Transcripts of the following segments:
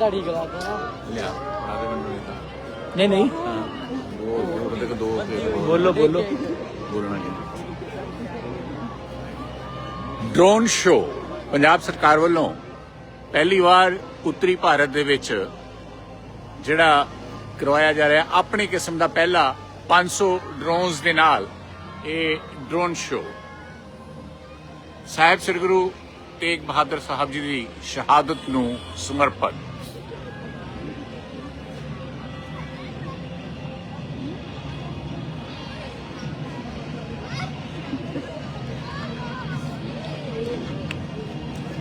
ਦਾੜੀ ਗਲਾ ਦੇਣਾ ਲਿਆ ਬਣਾ ਦੇ ਮੈਨੂੰ ਇਹ ਤਾਂ। ਨਹੀਂ ਨਹੀਂ। ਹਾਂ। ਦੋ ਦੋ ਬੰਦੇ ਕੋ ਦੋ। ਪਲੇਟ ਬੋਲੋ ਬੋਲੋ। ਬੋਲਣਾ ਜੀ ਡਰੋਨ ਸ਼ੋ ਪੰਜਾਬ ਸਰਕਾਰ ਵੱਲੋਂ ਪਹਿਲੀ ਵਾਰ ਉੱਤਰੀ ਭਾਰਤ ਦੇ ਵਿੱਚ ਜਿਹੜਾ ਕਰਵਾਇਆ ਜਾ ਰਿਹਾ ਆਪਣੀ ਕਿਸਮ ਦਾ ਪਹਿਲਾ 500 ਡਰੋਨਸ ਦੇ ਨਾਲ ਇਹ ਡਰੋਨ ਸ਼ੋ। ਸਾਹਿਬ ਸ੍ਰੀ ਗੁਰੂ ਤੇਗ ਬਹਾਦਰ ਸਾਹਿਬ ਜੀ ਦੀ ਸ਼ਹਾਦਤ ਨੂੰ ਸਮਰਪਿਤ।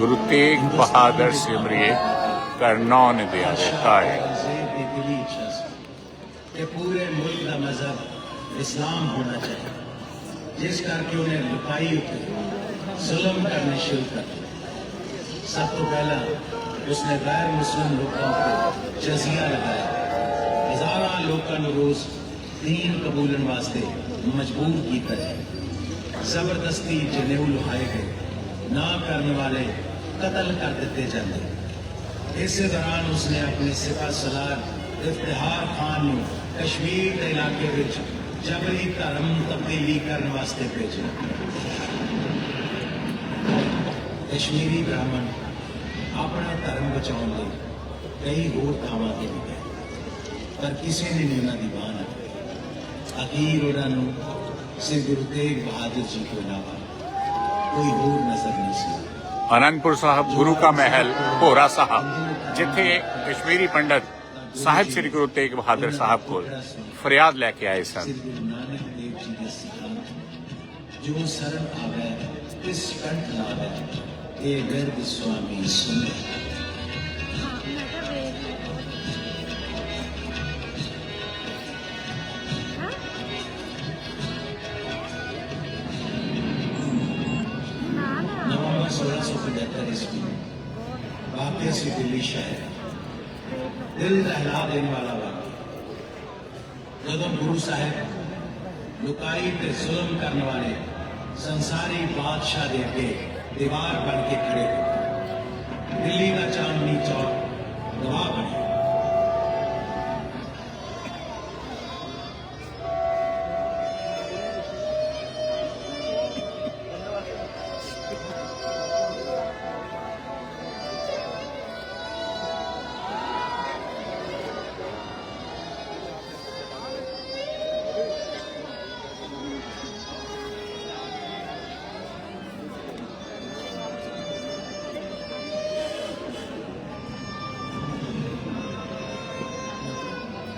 ਗੁਰੂ ਤੇਗ ਬਹਾਦਰ ਸਿਮਰਿਏ ਕਰਨੌ ਨੇ ਦਿਆ ਤਾਏ ਦੀ ਦਿਲੀ ਇੱਛਾ ਸੀ ਕਿ ਪੂਰੇ ਮੁਲਕ ਦਾ ਮਜ਼ਹਬ ਇਸਲਾਮ ਹੋਣਾ ਚਾਹੀਦਾ ਜਿਸ ਕਰਕੇ ਉਹਨੇ ਲੁਕਾਈ ਉੱਤੇ ਜ਼ੁਲਮ ਕਰਨੇ ਸ਼ੁਰੂ ਕਰ ਦਿੱਤੇ ਸਭ ਤੋਂ ਪਹਿਲਾਂ ਉਸਨੇ ਗੈਰ ਮੁਸਲਿਮ ਲੋਕਾਂ ਉੱਤੇ ਜਜ਼ੀਆ ਲਗਾਇਆ ਹਜ਼ਾਰਾਂ ਲੋਕਾਂ ਨੂੰ ਰੋਜ਼ ਦੀਨ ਕਬੂਲਣ ਵਾਸਤੇ ਮਜਬੂਰ ਕੀਤਾ ਜਾਏ ਜ਼ਬਰਦਸਤੀ ਜਨੇਊ ਲੁਹਾਏ ਗਏ ਨਾ ਕਰਨ ਵਾਲੇ ਕਤਲ ਕਰ ਦਿੱਤੇ ਜਾਂਦੇ। ਇਸੇ ਦੌਰਾਨ ਉਸਨੇ ਆਪਣੇ ਸਿਫਾ ਸਲਾਰ ਇਫਤਿਹਾਰ ਖਾਨ ਨੂੰ ਕਸ਼ਮੀਰ ਦੇ ਇਲਾਕੇ ਵਿੱਚ ਜਬਰੀ ਧਰਮ ਤਬਦੀਲੀ ਕਰਨ ਵਾਸਤੇ ਭੇਜਿਆ। ਕਸ਼ਮੀਰੀ ਬ੍ਰਾਹਮਣ ਆਪਣਾ ਧਰਮ ਬਚਾਉਣ ਲਈ ਕਈ ਹੋਰ ਥਾਵਾਂ ਤੇ ਵੀ ਗਏ, ਪਰ ਕਿਸੇ ਨੇ ਨਹੀਂ ਉਹਨਾਂ ਦੀ ਬਾਹ ਨਾ ਅਖੀਰ ਉਹਨਾਂ ਨੂੰ ਸ੍ਰੀ ਗੁਰੂ ਤੇਗ ਬਹਾਦਰ ਜੀ ਤੋਂ ਇਲਾਵਾ ਕੋਈ ਹੋਰ ਨਜ਼ਰ ਨਹੀਂ ਸੀ। ਅਨੰਦਪੁਰ ਸਾਹਿਬ ਗੁਰੂ ਕਾ ਮਹਿਲ ਭੋਰਾ ਸਾਹਿਬ ਜਿੱਥੇ ਕਸ਼ਮੀਰੀ ਪੰਡਤ ਸਾਹਿਬ ਸ੍ਰੀ ਗੁਰੂ ਤੇਗ ਬਹਾਦਰ ਸਾਹਿਬ ਕੋਲ ਫਰਿਆਦ ਲੈ ਕੇ ਆਏ ਸਨ ਸ੍ਰੀ ਗੁਰੂ ਨਾਨਕ ਦੇਵ ਜੀ ਦੇ ਸਿਧਾਂਤ ਜੋ ਸਰਲ ਆਵੇ ਤਿਸ ਕੰਠ ਲਾਵੇ ਇਹ ਗਰਭ ਸੁਆਮੀ ਸੁਨੇ करते समय वाक्य से दिल्ली शहर दिल दहला देने वाला वाक्य जब गुरु साहब लुकाई पे जुल्म करने वाले संसारी बादशाह देख के दीवार बन के खड़े दिल्ली का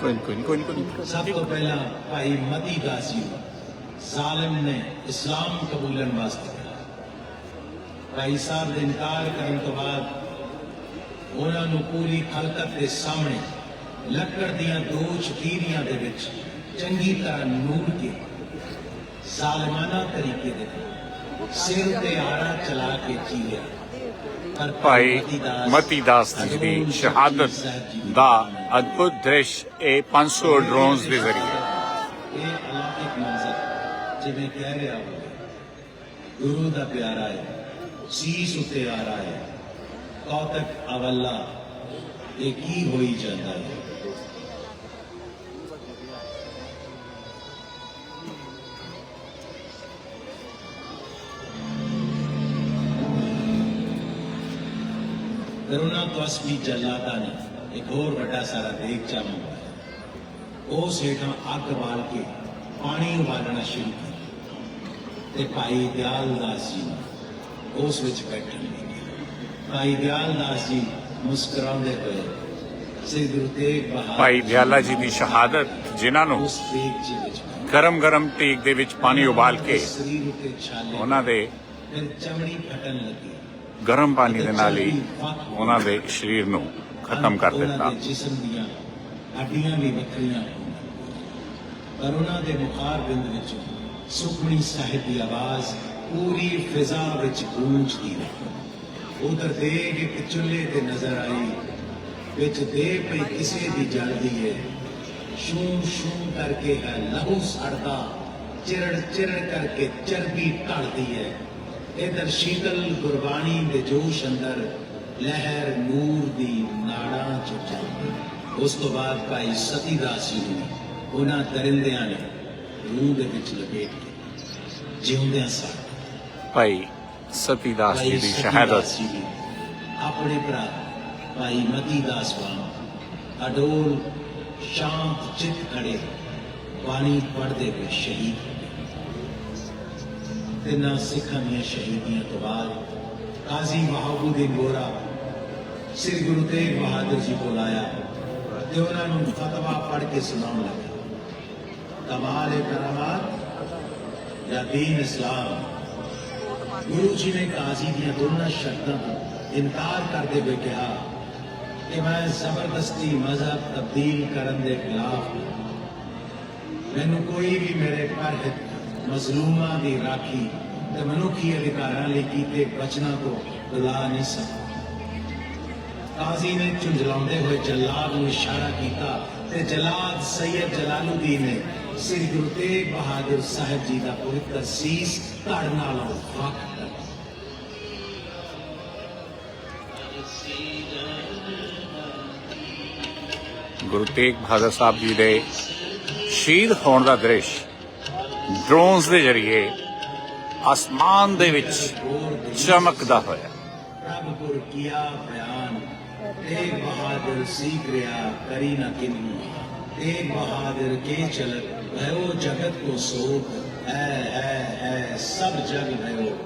ਕੋਈ ਕੋਈ ਕੋਈ ਕੋਈ ਸਭ ਤੋਂ ਪਹਿਲਾਂ ਭਾਈ ਮਤੀ ਦਾਸ ਜੀ ਨੇ ਇਸਲਾਮ ਕਬੂਲਣ ਵਾਸਤੇ ਭਾਈ ਸਾਹਿਬ ਦੇ ਇਨਕਾਰ ਕਰਨ ਤੋਂ ਬਾਅਦ ਉਹਨਾਂ ਨੂੰ ਪੂਰੀ ਖਲਕਤ ਦੇ ਸਾਹਮਣੇ ਲੱਕੜ ਦੀਆਂ ਦੋ ਚਕੀਰੀਆਂ ਦੇ ਵਿੱਚ ਚੰਗੀ ਤਰ੍ਹਾਂ ਨੂਰ ਕੇ ਜ਼ਾਲਮਾਨਾ ਤਰੀਕੇ ਦੇ ਸਿਰ ਤੇ ਆਰਾ ਚਲਾ ਕੇ ਚੀਰਿਆ ਪਰ ਭਾਈ ਮਤੀਦਾਸ ਜੀ ਦੀ ਸ਼ਹਾਦਤ ਦਾ ਅਦਭੁਤ ਦ੍ਰਿਸ਼ ਇਹ 500 ਡਰੋਨਸ ਦੇ ਜ਼ਰੀਏ। ਇਹ ਅਲੌਕਿਕ ਮੰਜ਼ਰ ਜਿਵੇਂ ਕਹਿ ਰਿਹਾ ਹੋਵੇ ਗੁਰੂ ਦਾ ਪਿਆਰਾ ਹੈ, ਸੀਸ ਉਤੇ ਆ ਰਹਾ ਹੈ। ਕੌਤਕ ਅਵੱਲਾ, ਇਹ ਕੀ ਹੋਈ ਜਾਂਦਾ ਹੈ? ਕਰੁਣਾ ਤਸਵੀ ਜਲਾਦਾ ਨੇ ਇੱਕ ਹੋਰ ਵੱਡਾ ਸਾਰਾ ਦੇਗਚਾ ਮੰਗਵਾਇਆ ਉਸ ਹੇਠਾਂ ਅੱਗ ਬਾਲ ਕੇ ਪਾਣੀ ਉਬਾਲਣਾ ਸ਼ੁਰੂ ਕੀਤਾ ਤੇ ਭਾਈ ਦਿਆਲ ਦਾਸ ਜੀ ਉਸ ਵਿੱਚ ਬੈਠਣ ਲੱਗੇ ਭਾਈ ਦਿਆਲ ਦਾਸ ਜੀ ਮੁਸਕਰਾਉਂਦੇ ਹੋਏ ਸ੍ਰੀ ਗੁਰੂ ਤੇਗ ਬਹਾਦਰ ਭਾਈ ਦਿਆਲਾ ਜੀ ਦੀ ਸ਼ਹਾਦਤ ਜਿਨ੍ਹਾਂ ਨੂੰ ਉਸ ਦੇਗ ਜੀ ਵਿੱਚ ਬੈਠੇ। ਗਰਮ ਗਰਮ ਤੇਗ ਦੇ ਵਿੱਚ ਪਾਣੀ ਉਬਾਲ ਕੇ ਸਰੀਰ ਉਤੇ ਛਾਲੇ ਉਹਨਾਂ ਦੇ ਚਮੜੀ ਫਟਣ ਲੱਗੀ। ਗਰਮ ਪਾਣੀ ਦੇ ਨਾਲ ਹੀ ਉਹਨਾਂ ਦੇ ਸਰੀਰ ਨੂੰ ਖਤਮ ਕਰ ਦਿੱਤਾ। ਦੇ ਜਿਸਮ ਦੀਆਂ ਹੱਡੀਆਂ ਵੀ ਵੱਖਰੀਆਂ ਹੋਣ ਪਰ ਉਹਨਾਂ ਦੇ ਮੁਖਾਰ ਬਿੰਦ ਵਿੱਚ ਸੁਖਮਣੀ ਸਾਹਿਬ ਦੀ ਆਵਾਜ਼ ਪੂਰੀ ਫਿਜ਼ਾ ਵਿੱਚ ਗੂੰਜਦੀ ਰਹੀ। ਉਧਰ ਦੇਗ ਇੱਕ ਚੁੱਲ੍ਹੇ ਤੇ ਨਜ਼ਰ ਆਈ ਵਿੱਚ ਦੇ ਪਈ ਕਿਸੇ ਦੀ ਜਲਦੀ ਹੈ ਸ਼ੂ ਸ਼ੂ ਕਰਕੇ ਹੈ ਲਹੂ ਸੜਦਾ ਚਿਰੜ ਚਿਰੜ ਕਰਕੇ ਚਰਬੀ ਢਲਦੀ ਹੈ ਇਧਰ ਸ਼ੀਤਲ ਗੁਰਬਾਣੀ ਦੇ ਜੋਸ਼ ਅੰਦਰ ਲਹਿਰ ਨੂਰ ਦੀ ਨਾੜਾਂ ਚ ਚੱਲਦੀ। ਉਸ ਤੋਂ ਬਾਅਦ ਭਾਈ ਸਤੀ ਦਾਸ ਜੀ ਨੂੰ ਉਹਨਾਂ ਦਰਿੰਦਿਆਂ ਨੇ ਰੂਹ ਦੇ ਵਿੱਚ ਲਪੇਟ ਕੇ ਜਿਉਂਦਿਆਂ ਸਾੜ ਭਾਈ ਸਤੀਦਾਸ ਜੀ ਦੀ ਸ਼ਹਾਦਤ। ਆਪਣੇ ਭਰਾ ਭਾਈ ਮਤੀ ਦਾਸ ਵਾਂਗ ਅਡੋਲ ਸ਼ਾਂਤ ਚਿੱਤ ਖੜੇ ਬਾਣੀ ਪੜ੍ਹਦੇ ਹੋਏ ਸ਼ਹੀਦ ਹੋ ਗਏ। ਤਿੰਨਾਂ ਸਿੱਖਾਂ ਦੀਆਂ ਸ਼ਹੀਦੀਆਂ ਤੋਂ ਬਾਅਦ ਕਾਜ਼ੀ ਮਹਾਬੂਦੀਨ ਗੋਰਾ ਸ੍ਰੀ ਗੁਰੂ ਤੇਗ ਬਹਾਦਰ ਜੀ ਕੋਲ ਆਇਆ ਤੇ ਉਹਨਾਂ ਨੂੰ ਫਤਵਾ ਪੜ੍ਹ ਕੇ ਸੁਣਾਉਣ ਲੱਗਾ ਕਮਾਲ ਕਰਾਮਾਤ ਜਾਂ ਦੀਨ ਇਸਲਾਮ ਗੁਰੂ ਜੀ ਨੇ ਕਾਜ਼ੀ ਦੀਆਂ ਦੋਨਾਂ ਸ਼ਰਤਾਂ ਦਾ ਇਨਕਾਰ ਕਰਦੇ ਹੋਏ ਕਿਹਾ ਕਿ ਮੈਂ ਜ਼ਬਰਦਸਤੀ ਮਜ਼ਹਬ ਤਬਦੀਲ ਕਰਨ ਦੇ ਖਿਲਾਫ ਹਾਂ। ਮੈਨੂੰ ਕੋਈ ਵੀ ਮੇਰੇ ਪਰਹਿਤ ਮਜ਼ਲੂਮਾਂ ਦੀ ਰਾਖੀ ਤੇ ਮਨੁੱਖੀ ਅਧਿਕਾਰਾਂ ਲਈ ਕੀਤੇ ਬਚਨਾਂ ਤੋਂ ਬੁਲਾ ਨਹੀਂ ਸਕਦਾ। ਕਾਜ਼ੀ ਨੇ ਝੁੰਝਲਾਉਂਦੇ ਹੋਏ ਜੱਲਾਦ ਨੂੰ ਇਸ਼ਾਰਾ ਕੀਤਾ ਤੇ ਜੱਲਾਦ ਸੈਯਦ ਜਲਾਲੁਦੀਨ ਨੇ ਸ੍ਰੀ ਗੁਰੂ ਤੇਗ ਬਹਾਦਰ ਸਾਹਿਬ ਜੀ ਦਾ ਪਵਿੱਤਰ ਸੀਸ ਧੜ ਨਾਲੋਂ ਵੱਖ ਕਰ ਗੁਰੂ ਤੇਗ ਬਹਾਦਰ ਸਾਹਿਬ ਜੀ ਦੇ ਸ਼ਹੀਦ ਹੋਣ ਦਾ ਦ੍ਰਿਸ਼ ਡਰੋਨਸ ਦੇ ਜ਼ਰੀਏ ਅਸਮਾਨ ਦੇ ਵਿੱਚ ਚਮਕਦਾ ਹੋਇਆ। ਪ੍ਰਭ ਗੁਰ ਕੀਆ ਬਿਆਨ ਤੇਗ ਬਹਾਦਰ ਸੀਖ ਰਿਆ ਕਰੀ ਨਾ ਕਿਨੂ। ਤੇਗ ਬਹਾਦਰ ਕੇ ਚਲਤ, ਭਇਓ ਜਗਤ ਕੋ ਸੋਖ ਹੈ ਹੈ ਹੈ ਸਭ ਜਗ ਭਇਓ।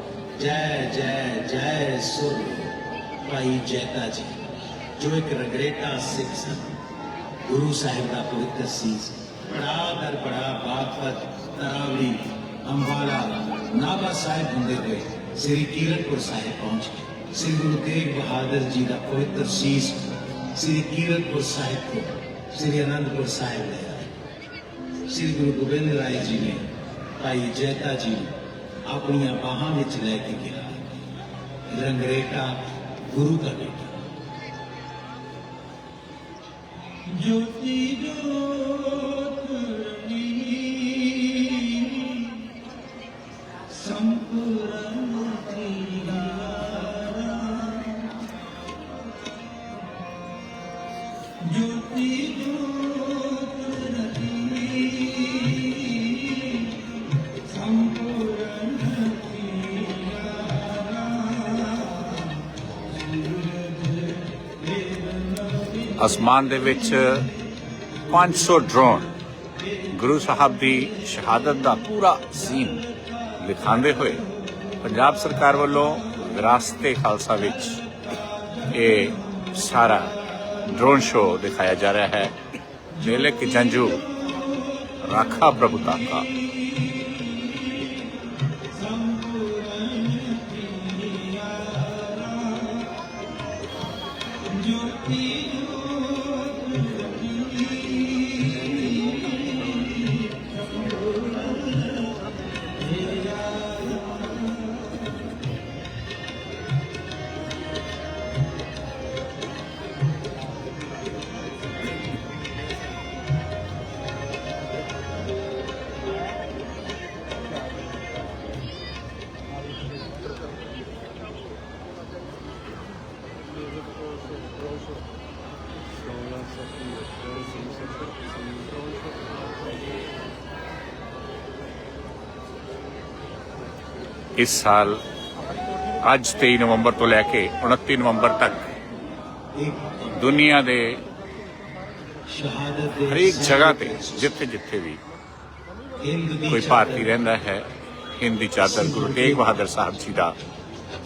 ਜੈ ਜੈ ਜੈ ਸੁਰ। ਭਾਈ ਜੈਤਾ ਜੀ, ਜੋ ਇੱਕ ਰਗਰੇਟਾ ਸਿੱਖ ਸਨ, ਗੁਰੂ ਸਾਹਿਬ ਦਾ ਪਵਿੱਤਰ ਸੀਸ। ਬੜਾ ਦਰ ਬੜਾ ਬਾਗਪਤ ਤਰਾਵਲੀ ਅੰਬਾਲਾ ਨਾਭਾ ਸਾਹਿਬ ਹੁੰਦੇ ਹੋਏ ਸ੍ਰੀ ਕੀਰਤਪੁਰ ਸਾਹਿਬ ਪਹੁੰਚ ਗਏ ਸ੍ਰੀ ਗੁਰੂ ਤੇਗ ਬਹਾਦਰ ਜੀ ਦਾ ਪਵਿੱਤਰ ਸੀਸ ਸ੍ਰੀ ਕੀਰਤਪੁਰ ਸਾਹਿਬ ਤੋਂ ਸ੍ਰੀ ਅਨੰਦਪੁਰ ਸਾਹਿਬ ਲੈ ਆਏ ਸ੍ਰੀ ਗੁਰੂ ਗੋਬਿੰਦ ਰਾਏ ਜੀ ਨੇ ਭਾਈ ਜੈਤਾ ਜੀ ਨੂੰ ਆਪਣੀਆਂ ਬਾਹਾਂ ਵਿੱਚ ਲੈ ਕੇ ਕਿਹਾ ਰੰਗਰੇਟਾ ਗੁਰੂ ਦਾ ਬੇਟਾ ਜੋਤੀ ਅਸਮਾਨ ਦੇ ਵਿੱਚ 500 ਡਰੋਨ ਗੁਰੂ ਸਾਹਿਬ ਦੀ ਸ਼ਹਾਦਤ ਦਾ ਪੂਰਾ ਸੀਨ ਦਿਖਾਉਂਦੇ ਹੋਏ ਪੰਜਾਬ ਸਰਕਾਰ ਵੱਲੋਂ ਵਿਰਾਸਤੇ ਖਾਲਸਾ ਵਿੱਚ ਇਹ ਸਾਰਾ ڈرون شو دکھایا جا رہا ہے۔ میلے کے جنجو راکھا پربھوتا کا you ਇਸ ਸਾਲ ਅੱਜ 23 ਨਵੰਬਰ ਤੋਂ ਲੈ ਕੇ 29 ਨਵੰਬਰ ਤੱਕ ਦੁਨੀਆ ਦੇ ਸ਼ਹਾਦਤ ਦੇ ਹਰੇਕ ਜਗ੍ਹਾ ਤੇ, ਜਿੱਥੇ ਜਿੱਥੇ ਵੀ ਕੋਈ ਭਾਰਤੀ ਰਹਿੰਦਾ ਹੈ, ਹਿੰਦੀ ਚਾਦਰ ਗੁਰੂ ਤੇਗ ਬਹਾਦਰ ਸਾਹਿਬ ਜੀ ਦਾ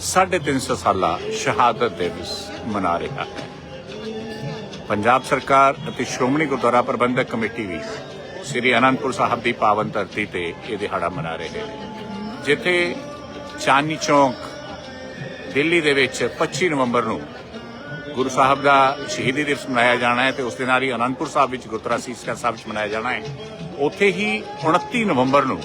350 ਸਾਲਾ ਸ਼ਹਾਦਤ ਦਿਵਸ ਮਨਾ ਰਿਹਾ ਹੈ। ਪੰਜਾਬ ਸਰਕਾਰ ਅਤੇ ਸ਼੍ਰੋਮਣੀ ਗੁਰਦੁਆਰਾ ਪ੍ਰਬੰਧਕ ਕਮੇਟੀ ਵੀ ਸ੍ਰੀ ਅਨੰਦਪੁਰ ਸਾਹਿਬ ਦੀ ਪਾਵਨ ਧਰਤੀ ਤੇ ਇਹ ਦਿਹਾੜਾ ਮਨਾ ਰਹੇ ਨੇ। ਜਿੱਥੇ ਚਾਂਦਨੀ ਚੌਕ, ਦਿੱਲੀ ਦੇ ਵਿੱਚ 25 ਨਵੰਬਰ ਨੂੰ ਗੁਰੂ ਸਾਹਿਬ ਦਾ ਸ਼ਹੀਦੀ ਦਿਵਸ ਮਨਾਇਆ ਜਾਣਾ ਹੈ ਤੇ ਉਸ ਦੇ ਨਾਲ ਹੀ ਅਨੰਦਪੁਰ ਸਾਹਿਬ ਵਿੱਚ ਗੁਰਦੁਆਰਾ ਸੀਸਗੰਜ ਸਾਹਿਬ ਵਿੱਚ ਮਨਾਇਆ ਜਾਣਾ ਹੈ। ਉੱਥੇ ਹੀ 29 ਨਵੰਬਰ ਨੂੰ